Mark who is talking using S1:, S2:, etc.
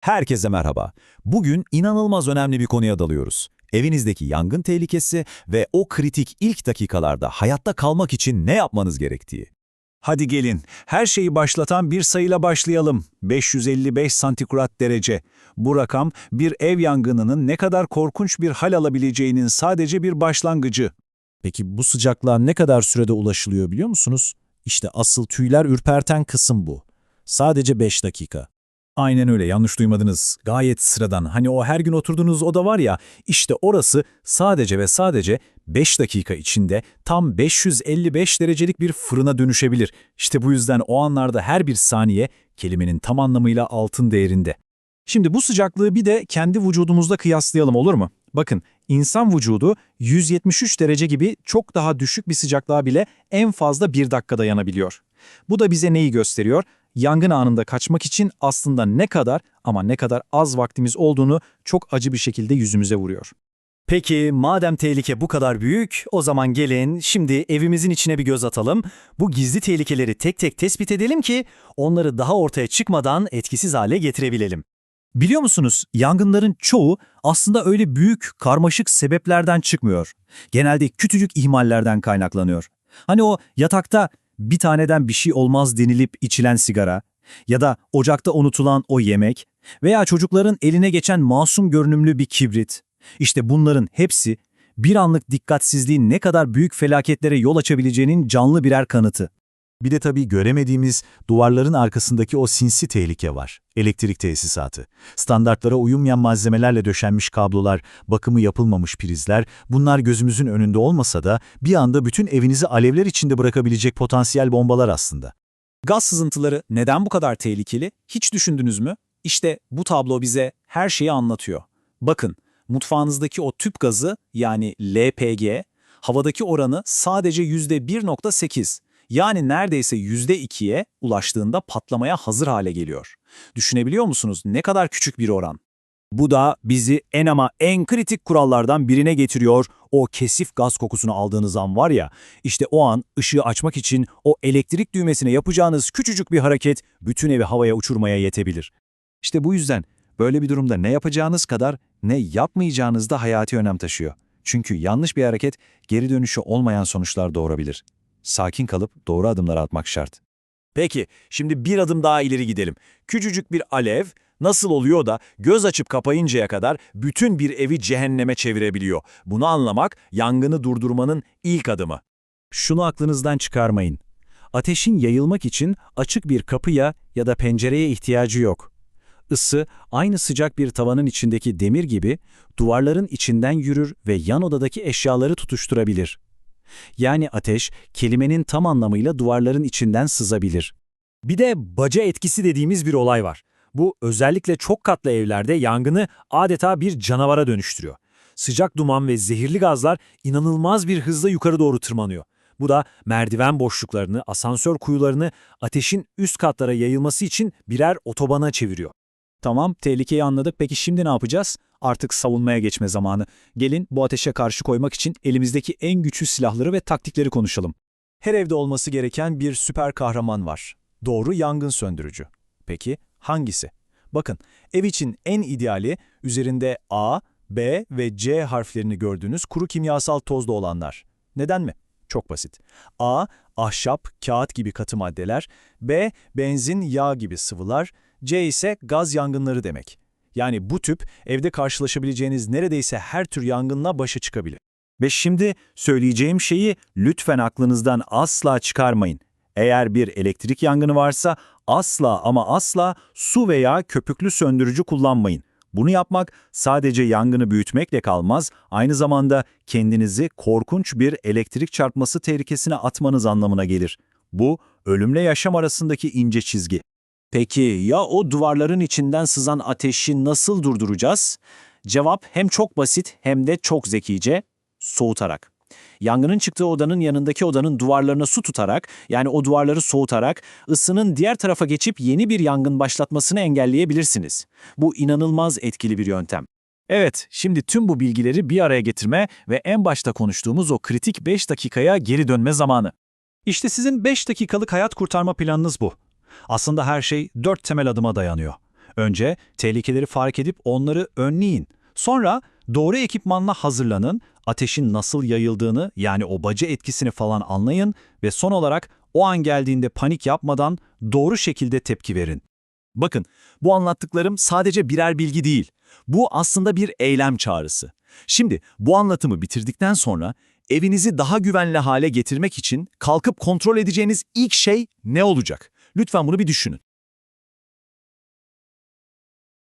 S1: Herkese merhaba. Bugün inanılmaz önemli bir konuya dalıyoruz. Evinizdeki yangın tehlikesi ve o kritik ilk dakikalarda hayatta kalmak için ne yapmanız gerektiği.
S2: Hadi gelin, her şeyi başlatan bir sayıyla başlayalım. 555 santigrat derece. Bu rakam bir ev yangınının ne kadar korkunç bir hal alabileceğinin sadece bir başlangıcı.
S3: Peki bu sıcaklığa ne kadar sürede ulaşılıyor biliyor musunuz? İşte asıl tüyler ürperten kısım bu. Sadece 5 dakika.
S2: Aynen öyle, yanlış duymadınız. Gayet sıradan. Hani o her gün oturduğunuz oda var ya, işte orası sadece ve sadece 5 dakika içinde tam 555 derecelik bir fırına dönüşebilir. İşte bu yüzden o anlarda her bir saniye kelimenin tam anlamıyla altın değerinde. Şimdi bu sıcaklığı bir de kendi vücudumuzda kıyaslayalım olur mu? Bakın, insan vücudu 173 derece gibi çok daha düşük bir sıcaklığa bile en fazla bir dakika dayanabiliyor. Bu da bize neyi gösteriyor? Yangın anında kaçmak için aslında ne kadar ama ne kadar az vaktimiz olduğunu çok acı bir şekilde yüzümüze vuruyor.
S4: Peki madem tehlike bu kadar büyük, o zaman gelin şimdi evimizin içine bir göz atalım. Bu gizli tehlikeleri tek tek tespit edelim ki onları daha ortaya çıkmadan etkisiz hale getirebilelim.
S3: Biliyor musunuz, yangınların çoğu aslında öyle büyük, karmaşık sebeplerden çıkmıyor. Genelde küçücük ihmallerden kaynaklanıyor. Hani o yatakta bir taneden bir şey olmaz denilip içilen sigara ya da ocakta unutulan o yemek veya çocukların eline geçen masum görünümlü bir kibrit. İşte bunların hepsi bir anlık dikkatsizliğin ne kadar büyük felaketlere yol açabileceğinin canlı birer kanıtı.
S5: Bir de tabii göremediğimiz duvarların arkasındaki o sinsi tehlike var. Elektrik tesisatı. Standartlara uymayan malzemelerle döşenmiş kablolar, bakımı yapılmamış prizler, bunlar gözümüzün önünde olmasa da bir anda bütün evinizi alevler içinde bırakabilecek potansiyel bombalar aslında.
S2: Gaz sızıntıları neden bu kadar tehlikeli? Hiç düşündünüz mü? İşte bu tablo bize her şeyi anlatıyor. Bakın, mutfağınızdaki o tüp gazı yani LPG, havadaki oranı sadece %1.8 yani neredeyse %2'ye ulaştığında patlamaya hazır hale geliyor. Düşünebiliyor musunuz ne kadar küçük bir oran?
S3: Bu da bizi en ama en kritik kurallardan birine getiriyor. O kesif gaz kokusunu aldığınız an var ya, işte o an ışığı açmak için o elektrik düğmesine yapacağınız küçücük bir hareket bütün evi havaya uçurmaya yetebilir.
S2: İşte bu yüzden böyle bir durumda ne yapacağınız kadar ne yapmayacağınız da hayati önem taşıyor. Çünkü yanlış bir hareket geri dönüşü olmayan sonuçlar doğurabilir. Sakin kalıp doğru adımlar atmak şart.
S1: Peki, şimdi bir adım daha ileri gidelim. Küçücük bir alev nasıl oluyor da göz açıp kapayıncaya kadar bütün bir evi cehenneme çevirebiliyor? Bunu anlamak yangını durdurmanın ilk adımı.
S3: Şunu aklınızdan çıkarmayın. Ateşin yayılmak için açık bir kapıya ya da pencereye ihtiyacı yok. Isı aynı sıcak bir tavanın içindeki demir gibi duvarların içinden yürür ve yan odadaki eşyaları tutuşturabilir. Yani ateş kelimenin tam anlamıyla duvarların içinden sızabilir.
S4: Bir de baca etkisi dediğimiz bir olay var. Bu özellikle çok katlı evlerde yangını adeta bir canavara dönüştürüyor. Sıcak duman ve zehirli gazlar inanılmaz bir hızla yukarı doğru tırmanıyor. Bu da merdiven boşluklarını, asansör kuyularını ateşin üst katlara yayılması için birer otobana çeviriyor.
S2: Tamam, tehlikeyi anladık. Peki şimdi ne yapacağız? Artık savunmaya geçme zamanı. Gelin bu ateşe karşı koymak için elimizdeki en güçlü silahları ve taktikleri konuşalım. Her evde olması gereken bir süper kahraman var. Doğru yangın söndürücü. Peki hangisi? Bakın, ev için en ideali üzerinde A, B ve C harflerini gördüğünüz kuru kimyasal tozlu olanlar. Neden mi? Çok basit. A, ahşap, kağıt gibi katı maddeler, B, benzin, yağ gibi sıvılar, C ise gaz yangınları demek. Yani bu tüp evde karşılaşabileceğiniz neredeyse her tür yangınla başa çıkabilir.
S3: Ve şimdi söyleyeceğim şeyi lütfen aklınızdan asla çıkarmayın. Eğer bir elektrik yangını varsa asla ama asla su veya köpüklü söndürücü kullanmayın. Bunu yapmak sadece yangını büyütmekle kalmaz, aynı zamanda kendinizi korkunç bir elektrik çarpması tehlikesine atmanız anlamına gelir. Bu, ölümle yaşam arasındaki ince çizgi.
S2: Peki ya o duvarların içinden sızan ateşi nasıl durduracağız? Cevap hem çok basit hem de çok zekice, soğutarak. Yangının çıktığı odanın yanındaki odanın duvarlarına su tutarak, yani o duvarları soğutarak, ısının diğer tarafa geçip yeni bir yangın başlatmasını engelleyebilirsiniz. Bu inanılmaz etkili bir yöntem. Evet, şimdi tüm bu bilgileri bir araya getirme ve en başta konuştuğumuz o kritik 5 dakikaya geri dönme zamanı. İşte sizin 5 dakikalık hayat kurtarma planınız bu. Aslında her şey 4 temel adıma dayanıyor. Önce tehlikeleri fark edip onları önleyin. Sonra doğru ekipmanla hazırlanın, ateşin nasıl yayıldığını yani o baca etkisini falan anlayın ve son olarak o an geldiğinde panik yapmadan doğru şekilde tepki verin.
S1: Bakın, bu anlattıklarım sadece birer bilgi değil. Bu aslında bir eylem çağrısı. Şimdi bu anlatımı bitirdikten sonra evinizi daha güvenli hale getirmek için kalkıp kontrol edeceğiniz ilk şey ne olacak? Lütfen bunu bir düşünün.